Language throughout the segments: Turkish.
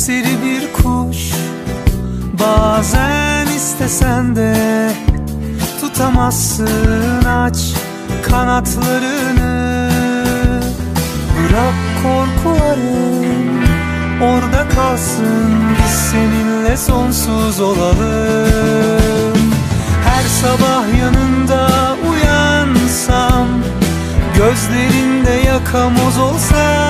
serseri bir kuş. Bazen istesen de tutamazsın aç kanatlarını. Bırak korkuları orada kalsın. Biz seninle sonsuz olalım. Her sabah yanında uyansam Gözlerinde yakamoz olsam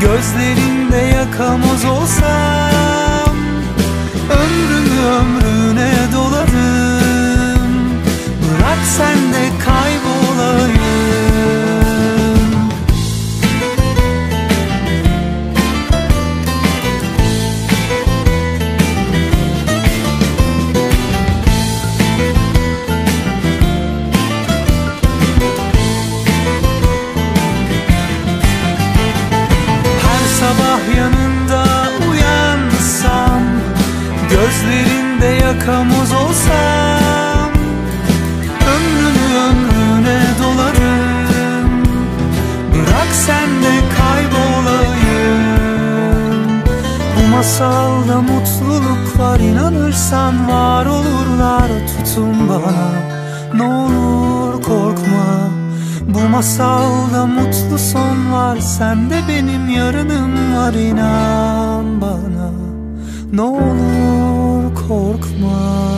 Gözlerinde yakamoz olsam sabah yanında uyansam Gözlerinde yakamoz olsam Ömrümü ömrüne dolarım. Bırak sen de kaybolayım. Bu masalda mutluluk var inanırsan var olurlar. Tutun bana Ne olur korkma bu masalda mutlu son var Sen de benim yarınım var inan bana. Ne olur korkma